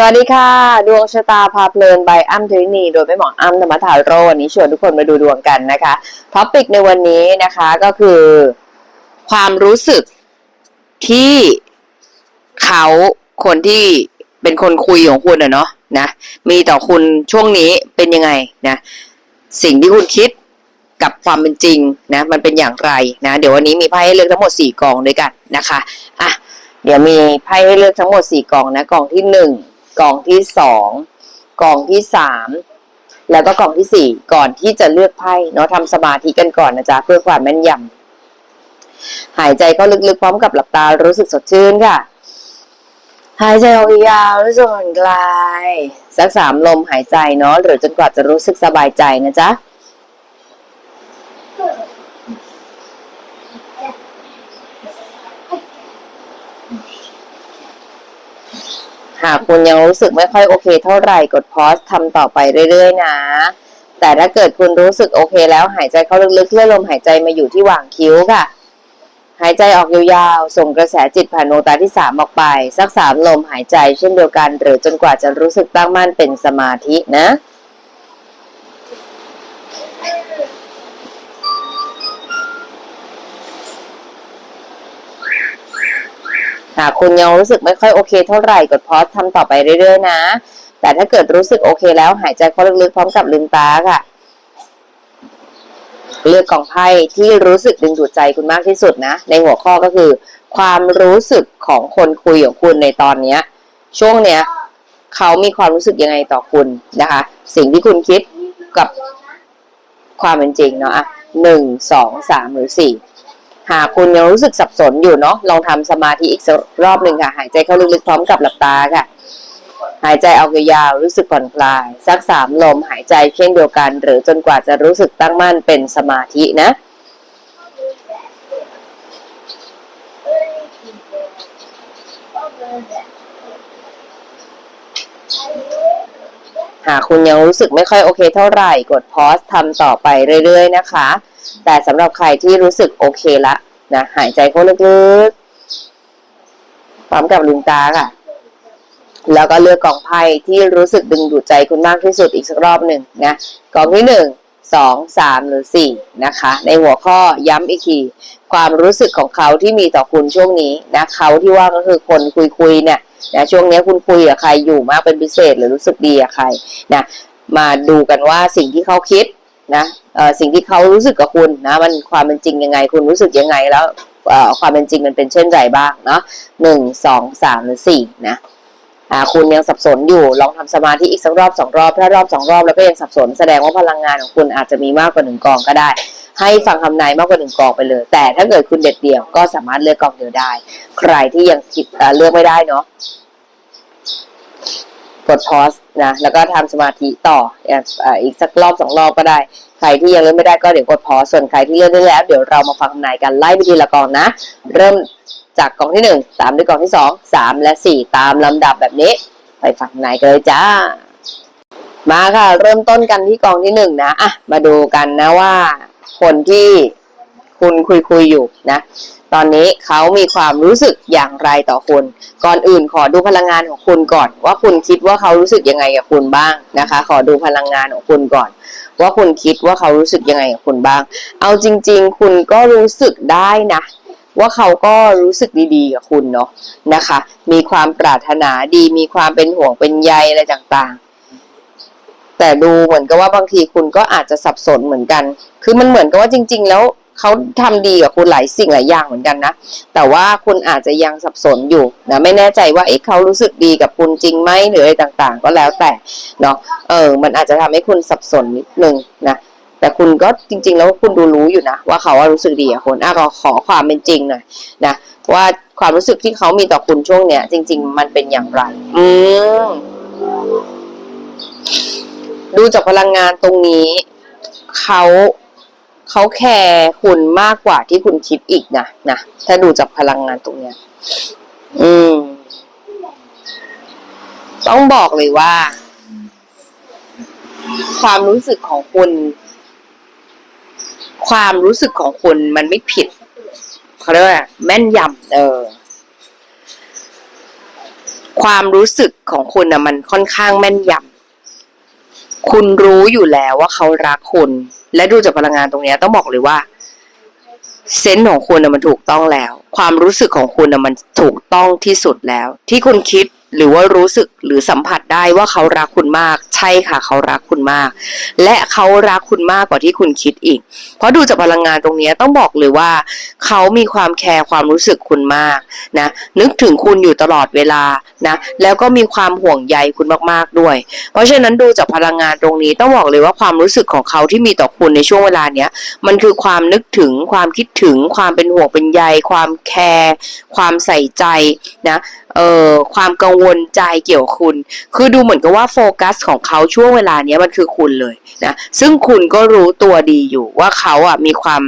สวัสดีค่ะ ดวงชะตาพาเพลินใบอ้ำเทนีโดยแม่หมออ้ำธรรมทาโรวันนี้ชวนทุกคนมาดูดวงกันนะคะท็อปิกในวันนี้นะคะก็คือ ความรู้สึกที่เขาคนที่เป็นคนคุยของคุณอะเนาะนะมีต่อคุณช่วงนี้เป็นยังไงนะ สิ่งที่คุณคิดกับความเป็นจริงนะมันเป็นอย่างไรนะ เดี๋ยววันนี้มีไพ่ให้เลือกทั้งหมดสี่กองด้วยกันนะคะอะเดี๋ยวมีไพ่ให้เลือกทั้งหมดสี่กองนะกองที่หนึ่ง กองที่สองกองที่สามแล้วก็กองที่สี่ก่อนที่จะเลือกไพ่เนาะทำสมาธิกันก่อนนะจ๊ะเพื่อความแม่นยำหายใจเข้าลึกๆพร้อมกับหลับตารู้สึกสดชื่นค่ะ หายใจออกยาวรู้สึกผ่อนคลายสักสามลมหายใจเนาะหรือจนกว่าจะรู้สึกสบายใจนะจ๊ะ หากคุณยังรู้สึกไม่ค่อยโอเคเท่าไหร่กดพอสทำต่อไปเรื่อยๆนะ แต่ถ้าเกิดคุณรู้สึกโอเคแล้วหายใจเข้าลึกๆเลื่อนลมหายใจมาอยู่ที่หว่างคิ้วค่ะ หายใจออกยาวๆส่งกระแสจิตผ่านดวงตาที่สามออกไป สักสามลมหายใจเช่นเดียวกัน หรือจนกว่าจะรู้สึกตั้งมั่นเป็นสมาธินะ หากคุณยังรู้สึกไม่ค่อยโอเคเท่าไหร่กดพอสทำต่อไปเรื่อยๆนะ แต่ถ้าเกิดรู้สึกโอเคแล้วหายใจเข้าลึกๆพร้อมกับลืมตาค่ะเลือกกองไพ่ที่รู้สึกดึงดูดใจคุณมากที่สุดนะ ในหัวข้อก็คือ ความรู้สึกของคนคุยของคุณในตอนเนี้ย ช่วงเนี้ยเขามีความรู้สึกยังไงต่อคุณนะคะ สิ่งที่คุณคิดกับความเป็นจริงเนาะอะหนึ่งสองสามหรือสี่ หากคุณยังรู้สึกสับสนอยู่เนาะลองทำสมาธิอีกรอบหนึ่งค่ะ หายใจเข้าลึกๆพร้อมกับหลับตาค่ะ หายใจออกยาวๆรู้สึกผ่อนคลาย สักสามลมหายใจเช่นเดียวกัน หรือจนกว่าจะรู้สึกตั้งมั่นเป็นสมาธินะหากคุณยังรู้สึกไม่ค่อยโอเคเท่าไหร่ กดพอสทำต่อไปเรื่อย ๆ นะคะ แต่สำหรับใครที่รู้สึกโอเคละนะหายใจเข้าลึกๆพร้อมกับลืมตาค่ะ แล้วก็เลือกกองไพ่ที่รู้สึกดึงดูดใจคุณมากที่สุดอีกสักรอบหนึ่งนะกองที่หนึ่งสองสามหรือสี่นะคะ ในหัวข้อย้ำอีกทีความรู้สึกของเขาที่มีต่อคุณช่วงนี้นะเขาที่ว่าก็คือคนคุยคุยๆเนี่ยนะช่วงนี้คุณคุยกับใครอยู่มากเป็นพิเศษหรือรู้สึกดีกับใครนะมาดูกันว่าสิ่งที่เขาคิด นะสิ่งที่เขารู้สึกกับคุณนะมันความเป็นจริงยังไง คุณรู้สึกยังไงแล้วความเป็นจริงมันเป็นเช่นไรบ้างเนาะหนึ่งสองสามหรือสี่นะคุณยังสับสนอยู่ลองทำสมาธิอีกสักรอบสองรอบถ้ารอบสองรอบแล้วก็ยังสับสน แสดงว่าพลังงานของคุณอาจจะมีมากกว่าหนึ่งกองก็ได้ ให้ฟังคำนายมากกว่าหนึ่งกองไปเลย แต่ถ้าเกิดคุณเด็ดเดี่ยวก็สามารถเลือกกองเดียวได้ ใครที่ยังคิดเลือกไม่ได้เนาะ กดพอสนะแล้วก็ทำสมาธิต่ออ,อ,อีกสักรอบสองรอบก็ได้ ใครที่ยังเลือกไม่ได้ก็เดี๋ยวกดพอสส่วนใครที่เลือกได้แล้ว เดี๋ยวเรามาฟังคำนายกันไล่ไปทีละกองนะ เริ่มจากกองที่หนึ่งตามด้วยกองที่สองสามและสี่ตามลำดับแบบนี้ ไปฟังคำนายกันเลยจ้า มาค่ะ เริ่มต้นกันที่กองที่หนึ่งนะอะมาดูกันนะว่า คนที่ คุณคุยคุยอยู่นะ ตอนนี้เขามีความรู้สึกอย่างไรต่อคุณ ก่อนอื่นขอดูพลังงานของคุณก่อน ว่าคุณคิดว่าเขารู้สึกยังไงกับคุณบ้างนะคะ ขอดูพลังงานของคุณก่อน ว่าคุณคิดว่าเขารู้สึกยังไงกับคุณบ้าง เอาจริง ๆ คุณก็รู้สึกได้นะว่าเขาก็รู้สึกดีๆกับคุณเนาะนะคะ มีความปรารถนาดีมีความเป็นห่วงเป็นใยอะไรต่างๆ แต่ดูเหมือนกับว่าบางทีคุณก็อาจจะสับสนเหมือนกัน คือมันเหมือนกับว่าจริง ๆ แล้ว เขาทำดีกับคุณหลายสิ่งหลายอย่างเหมือนกันนะ แต่ว่าคุณอาจจะยังสับสนอยู่นะไม่แน่ใจว่าเอ๊ะเขารู้สึกดีกับคุณจริงไหมหรืออะไรต่างๆ ก็แล้วแต่เนาะเออ มันอาจจะทำให้คุณสับสนนิดนึงนะแต่คุณก็จริง ๆ แล้วคุณดูรู้อยู่นะ ว่าเขาว่ารู้สึกดีกับคุณอะราขอความเป็นจริงหน่อยนะว่าความรู้สึกที่เขามีต่อคุณช่วงเนี้ยจริง ๆ มันเป็นอย่างไร อืมดูจากพลังงานตรงนี้เขา เขาแคร์คุณมากกว่าที่คุณคิดอีกนะนะถ้าดูจากพลังงานตรงเนี้ย อืม ต้องบอกเลยว่า ความรู้สึกของคุณ ความรู้สึกของคุณมันไม่ผิดเขาเรียกว่าแม่นยำเออ ความรู้สึกของคุณนะมันค่อนข้างแม่นยำคุณรู้อยู่แล้วว่าเขารักคุณ และดูจากพลังงานตรงนี้ต้องบอกเลยว่าเซนส์ของคุณนะมันถูกต้องแล้ว ความรู้สึกของคุณนะมันถูกต้องที่สุดแล้ว ที่คุณคิด หรือว่ารู้สึกหรือสัมผัสได้ว่าเขารักคุณมาก ใช่ค่ะ เขารักคุณมาก และเขารักคุณมากกว่าที่คุณคิดอีก เพราะดูจากพลังงานตรงนี้ต้องบอกเลยว่า เขามีความแคร์ความรู้สึกคุณมากนะนึกถึงคุณอยู่ตลอดเวลานะแล้วก็มีความห่วงใยคุณมากๆด้วย เพราะฉะนั้นดูจากพลังงานตรงนี้ต้องบอกเลยว่าความรู้สึกของเขาที่มีต่อคุณในช่วงเวลาเนี้ยมันคือความนึกถึงความคิดถึงความเป็นห่วงเป็นใย ความแคร์ความใส่ใจนะ เอ่อความกังวลใจเกี่ยวกับคุณ คือดูเหมือนกับว่าโฟกัสของเขาช่วงเวลาเนี้ยมันคือคุณเลยนะซึ่งคุณก็รู้ตัวดีอยู่ว่าเขาอะมีความ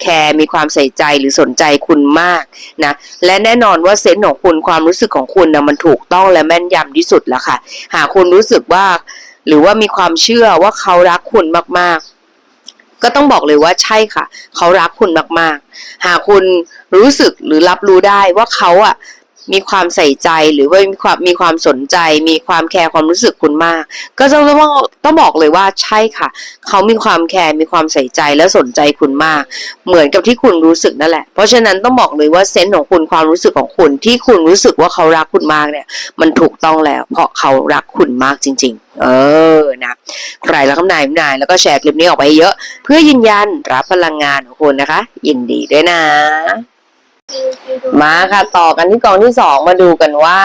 แคร์มีความใส่ใจหรือสนใจคุณมากนะและแน่นอนว่าเซนส์ของคุณความรู้สึกของคุณนะมันถูกต้องและแม่นยำที่สุดแล้วค่ะ หากคุณรู้สึกว่า หรือว่ามีความเชื่อว่าเขารักคุณมากๆก็ต้องบอกเลยว่าใช่ค่ะ เขารักคุณมากๆ หากคุณรู้สึกหรือรับรู้ได้ว่าเขาอะ มีความใส่ใจหรือว่ามีความมีความสนใจ มีความแคร์ความรู้สึกคุณมาก ก็ต้องต้องต้องบอกเลยว่าใช่ค่ะ เขามีความแคร์มีความใส่ใจและสนใจคุณมาก เหมือนกับที่คุณรู้สึกนั่นแหละ เพราะฉะนั้นต้องบอกเลยว่าเซนส์ของคุณความรู้สึกของคุณที่คุณรู้สึกว่าเขารักคุณมากเนี่ย มันถูกต้องแล้ว เพราะเขารักคุณมากจริง ๆเออ นะ ใครแล้วคำนายคำนาย แล้วก็แชร์คลิปนี้ออกไปเยอะ เพื่อยืนยันรับพลังงานของคุณนะคะ ยินดีด้วยนะ มาค่ะต่อกันที่กองที่สองมาดูกันว่า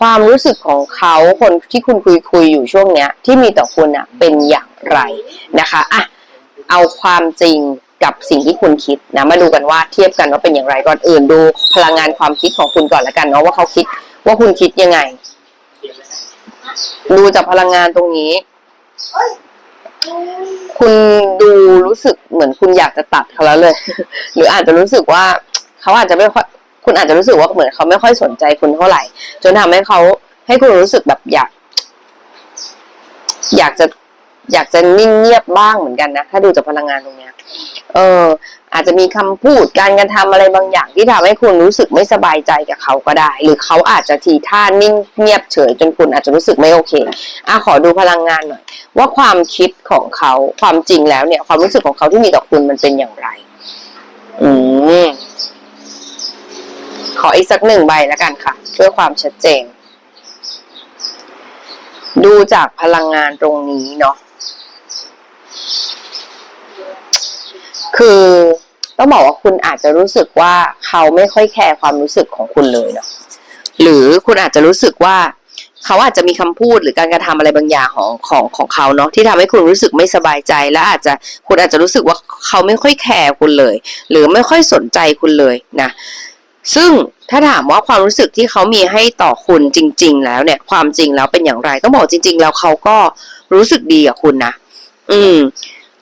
ความรู้สึกของเขาคนที่คุณคุยคุยอยู่ช่วงเนี้ย ที่มีต่อคุณอะเป็นอย่างไรนะคะอะเอาความจริงกับสิ่งที่คุณคิดนะมาดูกันว่าเทียบกันว่าเป็นอย่างไรก่อนอื่นดูพลังงานความคิดของคุณก่อนละกันเนาะว่าเขาคิดว่าคุณคิดยังไง ดูจากพลังงานตรงนี้ คุณดูรู้สึกเหมือนคุณอยากจะตัดเขาแล้วเลย หรืออาจจะรู้สึกว่า เขาอาจจะไม่ค่อยคุณอาจจะรู้สึกว่าเหมือนเขาไม่ค่อยสนใจคุณเท่าไหร่ จนทำให้เขาให้คุณรู้สึกแบบอยาก อยากจะอยากจะนิ่งเงียบบ้างเหมือนกันนะ ถ้าดูจากพลังงานตรงเนี้ย เออ อาจจะมีคำพูดการกระทำอะไรบางอย่างที่ทำให้คุณรู้สึกไม่สบายใจกับเขาก็ได้ หรือเขาอาจจะทีท่านิ่งเงียบเฉย จนคุณอาจจะรู้สึกไม่โอเคอะขอดูพลังงานหน่อย ว่าความคิดของเขาความจริงแล้วเนี่ย ความรู้สึกของเขาที่มีต่อคุณมันเป็นอย่างไร อืม ขออีกสักหนึ่งใบแล้วกันค่ะ เพื่อความชัดเจน ดูจากพลังงานตรงนี้เนาะคือต้องบอกว่าคุณอาจจะรู้สึกว่าเขาไม่ค่อยแคร์ความรู้สึกของคุณเลยเนาะหรือคุณอาจจะรู้สึกว่า เขาอาจจะมีคำพูดหรือการกระทำอะไรบางอย่างของของของเขาเนาะที่ทำให้คุณรู้สึกไม่สบายใจ และอาจจะคุณอาจจะรู้สึกว่าเขาไม่ค่อยแคร์คุณเลย หรือไม่ค่อยสนใจคุณเลยนะ ซึ่งถ้าถามว่าความรู้สึกที่เขามีให้ต่อคุณจริง ๆ แล้วเนี่ย ความจริงแล้วเป็นอย่างไรต้องบอกจริง ๆ แล้วเขาก็รู้สึกดีกับคุณนะอืม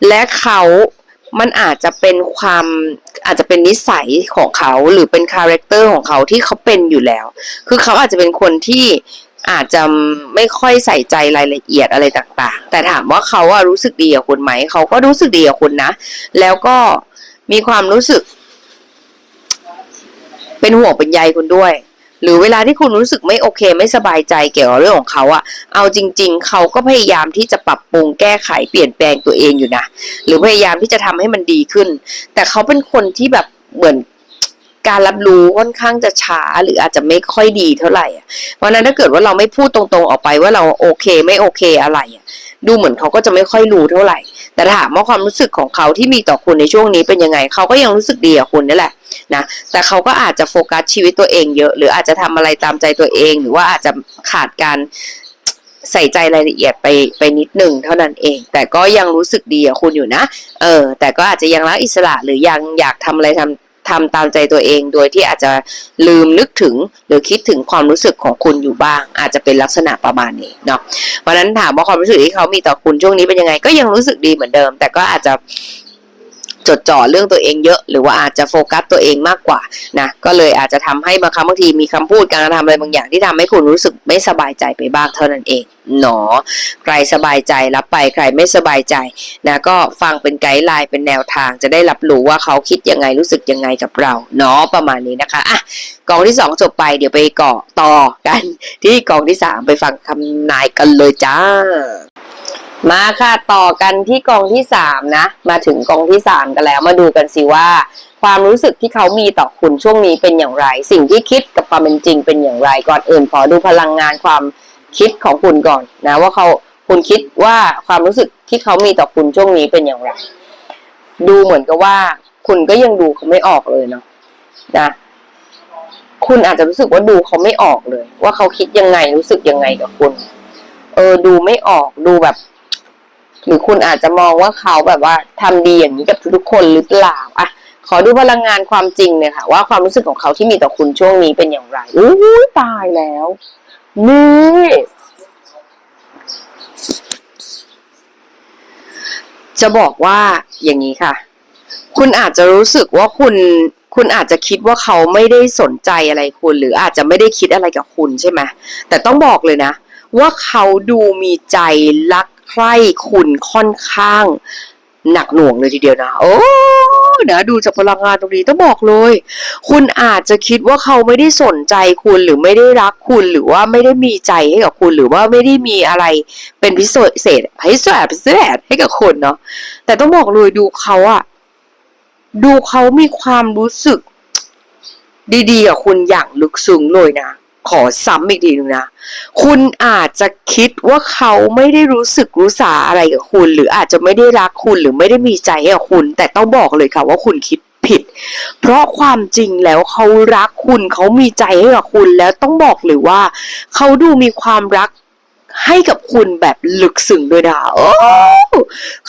และเขามันอาจจะเป็นความอาจจะเป็นนิสัยของเขาหรือเป็นคาแรคเตอร์ของเขาที่เขาเป็นอยู่แล้ว คือเขาอาจจะเป็นคนที่อาจจะไม่ค่อยใส่ใจรายละเอียดอะไรต่าง ๆ แต่ถามว่าเขาอะรู้สึกดีกับคุณไหม เขาก็รู้สึกดีกับคุณนะ แล้วก็มีความรู้สึก เป็นห่วงเป็นใยคุณด้วย หรือเวลาที่คุณรู้สึกไม่โอเค ไม่สบายใจเกี่ยวกับเรื่องของเขาอะเอาจริง ๆ เขาก็พยายามที่จะปรับปรุงแก้ไขเปลี่ยนแปลงตัวเองอยู่นะหรือพยายามที่จะทำให้มันดีขึ้น แต่เขาเป็นคนที่แบบเหมือนการรับรู้ค่อนข้างจะช้าหรืออาจจะไม่ค่อยดีเท่าไหร่เพราะนั้นถ้าเกิดว่าเราไม่พูดตรงๆออกไปว่าเราโอเคไม่โอเคอะไรดูเหมือนเขาก็จะไม่ค่อยรู้เท่าไหร่ แต่ถามว่าความรู้สึกของเขาที่มีต่อคุณในช่วงนี้เป็นยังไง เขาก็ยังรู้สึกดีกับคุณนี่แหละ นะแต่เขาก็อาจจะโฟกัสชีวิตตัวเองเยอะ หรืออาจจะทำอะไรตามใจตัวเอง หรือว่าอาจจะขาดการใส่ใจรายละเอียดไปไปนิดหนึ่งเท่านั้นเอง แต่ก็ยังรู้สึกดีกับคุณอยู่นะ เออ แต่ก็อาจจะยังรักอิสระหรือยังอยากทำอะไรทำทำตามใจตัวเองโดยที่อาจจะลืมนึกถึงหรือคิดถึงความรู้สึกของคุณอยู่บ้าง อาจจะเป็นลักษณะประมาณนี้เนาะเพราะนั้นถามว่าความรู้สึกที่เขามีต่อคุณช่วงนี้เป็นยังไง ก็ยังรู้สึกดีเหมือนเดิม แต่ก็อาจจะ จดจ่อเรื่องตัวเองเยอะ หรือว่าอาจจะโฟกัสตัวเองมากกว่านะก็เลยอาจจะทำให้บางครั้งบางทีมีคำพูดการกระทำอะไรบางอย่างที่ทำให้คุณรู้สึกไม่สบายใจไปบ้างเท่านั้นเองหนอใครสบายใจรับไปใครไม่สบายใจนะก็ฟังเป็นไกด์ไลน์เป็นแนวทางจะได้รับรู้ว่าเขาคิดยังไงรู้สึกยังไงกับเราเนาะประมาณนี้นะคะอะกองที่สองจบไปเดี๋ยวไปเกาะต่อกัน ที่กองที่สามไปฟังคำนายกันเลยจ้า มาค่ะต่อกันที่กองที่สามนะ มาถึงกองที่สามกันแล้วมาดูกันสิว่า ความรู้สึกที่เขามีต่อคุณช่วงนี้เป็นอย่างไร สิ่งที่คิดกับความเป็นจริงเป็นอย่างไร ก่อนอื่นขอดูพลังงานความคิดของคุณก่อนนะ ว่าเขาคุณคิดว่าความรู้สึกที่เขามีต่อคุณช่วงนี้เป็นอย่างไร ดูเหมือนกับว่า คุณก็ยังดูเขาไม่ออกเลยเนาะนะคุณอาจจะรู้สึกว่าดูเขาไม่ออกเลย ว่าเขาคิดยังไงรู้สึกยังไงกับคุณ เออดูไม่ออกดูแบบ หรือคุณอาจจะมองว่าเขาแบบว่าทำดีอย่างนี้กับทุกๆคนหรือเปล่าอะขอดูพลังงานความจริงเลยค่ะ ว่าความรู้สึกของเขาที่มีต่อคุณช่วงนี้เป็นอย่างไรอู้ยตายแล้วนี่จะบอกว่าอย่างนี้ค่ะ คุณอาจจะรู้สึกว่าคุณคุณอาจจะคิดว่าเขาไม่ได้สนใจอะไรคุณ หรืออาจจะไม่ได้คิดอะไรกับคุณใช่ไหมแต่ต้องบอกเลยนะ ว่าเขาดูมีใจรัก ใคร่คุณค่อนข้าง หนักหน่วงเลยทีเดียวนะ โอ้นะดูจากพลังงานตรงนี้ต้องบอกเลย คุณอาจจะคิดว่าเขาไม่ได้สนใจคุณหรือไม่ได้รักคุณหรือว่าไม่ได้มีใจให้กับคุณหรือว่าไม่ได้มีอะไรเป็นพิเศษพิเศษพิเศษให้กับคนเนาะแต่ต้องบอกเลยดูเขาอะดูเขามีความรู้สึก ดีๆกับคุณอย่างลึกซึ้งเลยนะ ขอซ้ำอีกทีหนึงนะ คุณอาจจะคิดว่าเขาไม่ได้รู้สึกรู้สาอะไรกับคุณ หรืออาจจะไม่ได้รักคุณหรือไม่ได้มีใจให้กับคุณ แต่ต้องบอกเลยค่ะว่าคุณคิดผิด เพราะความจริงแล้วเขารักคุณเขามีใจให้กับคุณแล้วต้องบอกเลยว่า เขาดูมีความรักให้กับคุณแบบลึกซึ้งด้วยนะโอ้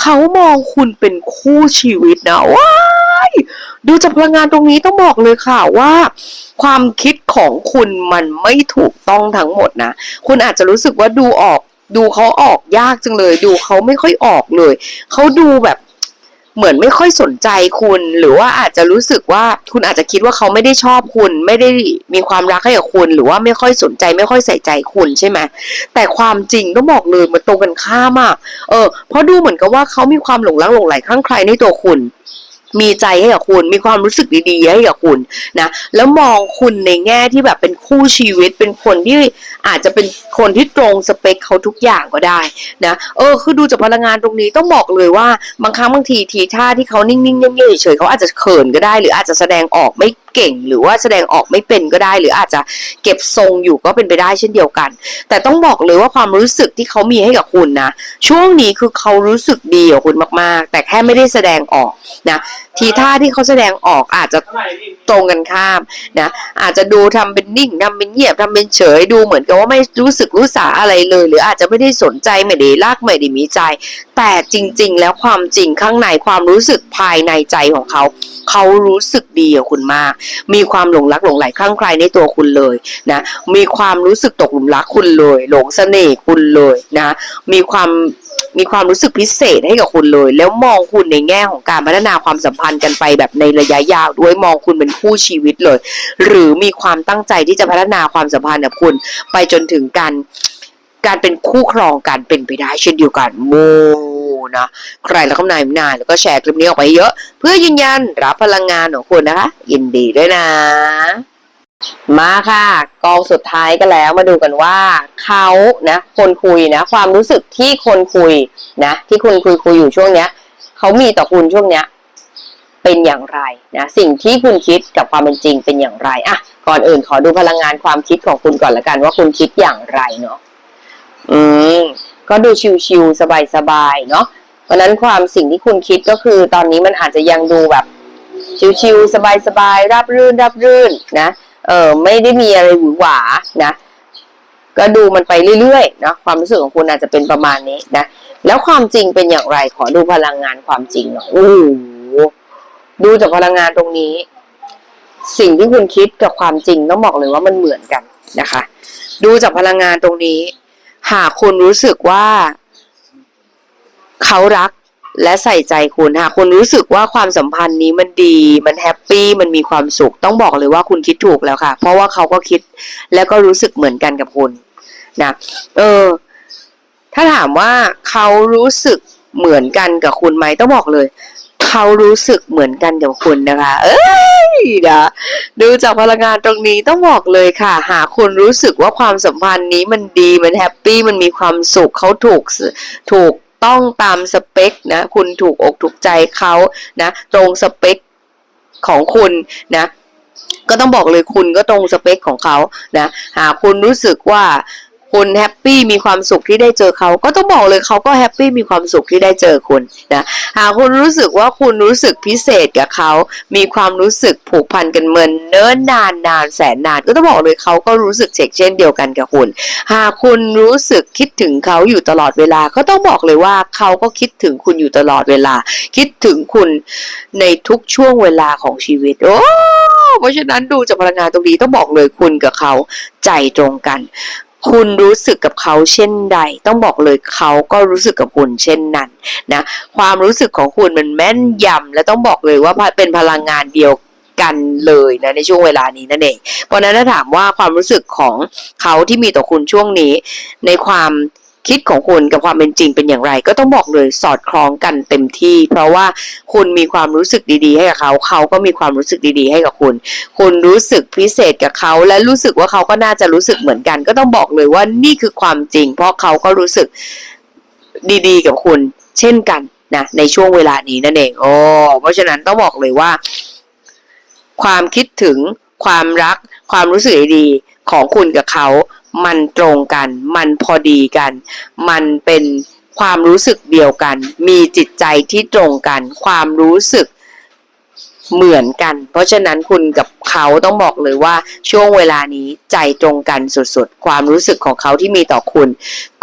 เขามองคุณเป็นคู่ชีวิตนะว้า ดูจากพลังงานตรงนี้ต้องบอกเลยค่ะว่า ความคิดของคุณมันไม่ถูกต้องทั้งหมดนะ คุณอาจจะรู้สึกว่าดูออก ดูเขาออกยากจังเลย ดูเขาไม่ค่อยออกเลย เขาดูแบบเหมือนไม่ค่อยสนใจคุณ หรือว่าอาจจะรู้สึกว่าคุณอาจจะคิดว่าเขาไม่ได้ชอบคุณ ไม่ได้มีความรักให้กับคุณ หรือว่าไม่ค่อยสนใจ ไม่ค่อยใส่ใจคุณใช่ไหมแต่ความจริงต้องบอกเลยมันตรงกันข้ามอะเออเพราะดูเหมือนกับว่าเขามีความหลงรักหลงใหลข้างใครในตัวคุณ มีใจให้กับคุณ มีความรู้สึกดีๆให้กับคุณนะ แล้วมองคุณในแง่ที่แบบเป็นคู่ชีวิต เป็นคนที่อาจจะเป็นคนที่ตรงสเปคเขาทุกอย่างก็ได้นะ เออ คือดูจากพลังงานตรงนี้ต้องบอกเลยว่าบางครั้งบางทีทีท่าที่เขานิ่งๆเงียบๆเฉยเขาอาจจะเขินก็ได้ หรืออาจจะแสดงออกไม่ เก่ง หรือว่าแสดงออกไม่เป็นก็ได้ หรืออาจจะเก็บทรงอยู่ก็เป็นไปได้เช่นเดียวกัน แต่ต้องบอกเลยว่าความรู้สึกที่เขามีให้กับคุณนะ ช่วงนี้คือเขารู้สึกดีกับคุณมาก ๆ แต่แค่ไม่ได้แสดงออกนะทีท่าที่เขาแสดงออกอาจจะตรงกันข้ามนะอาจจะดูทำเป็นนิ่งทำเป็นเงียบทำเป็นเฉยดูเหมือนกับว่าไม่รู้สึกรู้สาอะไรเลย หรืออาจจะไม่ได้สนใจไม่ได้รักไม่ได้มีใจแต่จริง ๆ แล้วความจริงข้างในความรู้สึกภายในใจของเขา เขารู้สึกดีกับคุณมาก มีความหลงรักหลงใหลคลั่งไคล้ในตัวคุณเลยนะ มีความรู้สึกตกหลุมรักคุณเลย หลงเสน่ห์คุณเลยนะ มีความมีความรู้สึกพิเศษให้กับคุณเลย แล้วมองคุณในแง่ของการพัฒนาความสัมพันธ์กันไปแบบในระยะยาวด้วยมองคุณเป็นคู่ชีวิตเลย หรือมีความตั้งใจที่จะพัฒนาความสัมพันธ์กับคุณ ไปจนถึงการ การเป็นคู่ครองกันเป็นไปได้เช่นเดียวกันโมนะใครแล้วก็นายนายแล้วก็แชร์คลิปนี้ออกไปเยอะ เพื่อยืนยันรับพลังงานของคุณนะคะยินดีด้วยนะ มาค่ะ กองสุดท้ายก็แล้วมาดูกันว่าเขานะคนคุยนะ ความรู้สึกที่คนคุยนะ ที่คุณคุยคุยอยู่ช่วงเนี้ยเขามีต่อคุณช่วงเนี้ยเป็นอย่างไรนะสิ่งที่คุณคิดกับความเป็นจริงเป็นอย่างไรอะก่อนอื่นขอดูพลังงานความคิดของคุณก่อนละกันว่าคุณคิดอย่างไรเนาะ อืมก็ดูชิวๆสบายๆเนาะเพราะนั้นความสิ่งที่คุณคิดก็คือตอนนี้มันอาจจะยังดูแบบ ชิวๆสบายๆรับรื่นรับรื่นนะเออไม่ได้มีอะไรหวือหวานะก็ดูมันไปเรื่อยๆนะความรู้สึกของคุณอาจจะเป็นประมาณนี้นะแล้วความจริงเป็นอย่างไรขอดูพลังงานความจริงหน่อยโอ้โหดูจากพลังงานตรงนี้ สิ่งที่คุณคิดกับความจริงต้องบอกเลยว่ามันเหมือนกันนะคะ ดูจากพลังงานตรงนี้ หากคุณรู้สึกว่า เขารักและใส่ใจคุณหากคุณรู้สึกว่าความสัมพันธ์นี้มันดี มันแฮปปี้มันมีความสุข ต้องบอกเลยว่าคุณคิดถูกแล้วค่ะ เพราะว่าเขาก็คิดแล้วก็รู้สึกเหมือนกันกับคุณนะเออ ถ้าถามว่าเขารู้สึกเหมือนกันกับคุณไหมต้องบอกเลย เขารู้สึกเหมือนกันกับคุณนะคะ เอ้ยนะดูจากพลังงานตรงนี้ต้องบอกเลยค่ะ หากคุณรู้สึกว่าความสัมพันธ์นี้มันดีมันแฮปปี้มันมีความสุขเขาถูกถูกต้องตามสเปคนะ คุณถูกอกถูกใจเขานะ ตรงสเปคของคุณนะก็ต้องบอกเลยคุณก็ตรงสเปคของเขานะ หากคุณรู้สึกว่า คุณแฮปปี้มีความสุขที่ได้เจอเขา ก็ต้องบอกเลยเขาก็แฮปปี้มีความสุขที่ได้เจอคุณนะหากคุณรู้สึกว่าคุณรู้สึกพิเศษกับเขา มีความรู้สึกผูกพันกันเหมือนเนิ่นนานนานแสนนาน ก็ต้องบอกเลยเขาก็รู้สึกเช่นเดียวกันกับคุณ หากคุณรู้สึกคิดถึงเขาอยู่ตลอดเวลา ก็ต้องบอกเลยว่าเขาก็คิดถึงคุณอยู่ตลอดเวลา คิดถึงคุณในทุกช่วงเวลาของชีวิต โอ้เพราะฉะนั้นดูจากพลังงานตรงนี้ต้องบอกเลยคุณกับเขาใจตรงกัน คุณรู้สึกกับเขาเช่นใด ต้องบอกเลยเขาก็รู้สึกกับคุณเช่นนั้นนะความรู้สึกของคุณมันแม่นยำและต้องบอกเลยว่าเป็นพลังงานเดียวกันเลยนะในช่วงเวลานี้นั่นเองเพราะนั้นถ้าถามว่าความรู้สึกของเขาที่มีต่อคุณช่วงนี้ ในความ คิดของคุณกับความเป็นจริงเป็นอย่างไร ก็ต้องบอกเลยสอดคล้องกันเต็มที่ เพราะว่าคุณมีความรู้สึกดีๆ ให้กับเขา เขาก็มีความรู้สึกดีๆ ให้กับคุณ คุณรู้สึกพิเศษกับเขา และรู้สึกว่าเขาก็น่าจะรู้สึกเหมือนกัน ก็ต้องบอกเลยว่านี่คือความจริง เพราะเขาก็รู้สึกดีๆ กับคุณ เช่นกันนะในช่วงเวลานี้นั่นเองโอ้เพราะฉะนั้นต้องบอกเลยว่า ความคิดถึงความรัก ความรู้สึกดีของคุณกับเขา มันตรงกัน มันพอดีกัน มันเป็นความรู้สึกเดียวกัน มีจิตใจที่ตรงกัน ความรู้สึกเหมือนกัน เพราะฉะนั้นคุณกับเขาต้องบอกเลยว่าช่วงเวลานี้ใจตรงกันสุดๆ ความรู้สึกของเขาที่มีต่อคุณ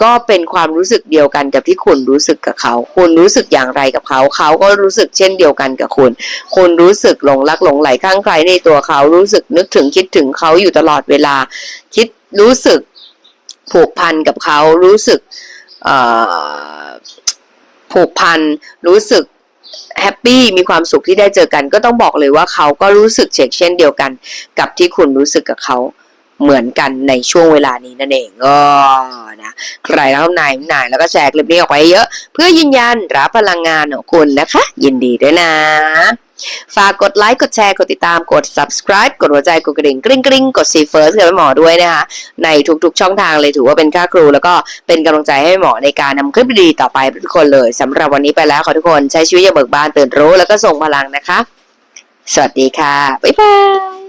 ก็เป็นความรู้สึกเดียวกันกับที่คุณรู้สึกกับเขา คุณรู้สึกอย่างไรกับเขา เขาก็รู้สึกเช่นเดียวกันกับคุณ คุณรู้สึกหลงรักหลงไหลข้างใครในตัวเขา รู้สึกนึกถึงคิดถึงเขาอยู่ตลอดเวลา คิด รู้สึกผูกพันกับเขารู้สึกผูกพันรู้สึกแฮปปี้มีความสุขที่ได้เจอกัน ก็ต้องบอกเลยว่าเขาก็รู้สึกเชกเช่นเดียวกัน กับที่คุณรู้สึกกับเขาเหมือนกันในช่วงเวลานี้นั่นเองก็นะใครเข้านายนายแล้วก็แชร์คลิปนี้ออกไปเยอะ เพื่อยืนยันรับพลังงานของคุณนะคะ ยินดีด้วยนะ ฝากกดไลค์กดแชร์กดติดตามกด subscribe กดหัวใจกดกระดิ่งกริ๊งกริ๊งกด see first กับหมอด้วยนะคะในทุกๆ ช่องทางเลยถือว่าเป็นค่าครู แล้วก็เป็นกำลังใจให้หมอในการนำคลิปดีๆต่อไปทุกคนเลยสำหรับวันนี้ไปแล้วขอทุกคนใช้ชีวิตอย่างเบิกบานตื่นรู้แล้วก็ส่งพลังนะคะ สวัสดีค่ะ บ๊ายบาย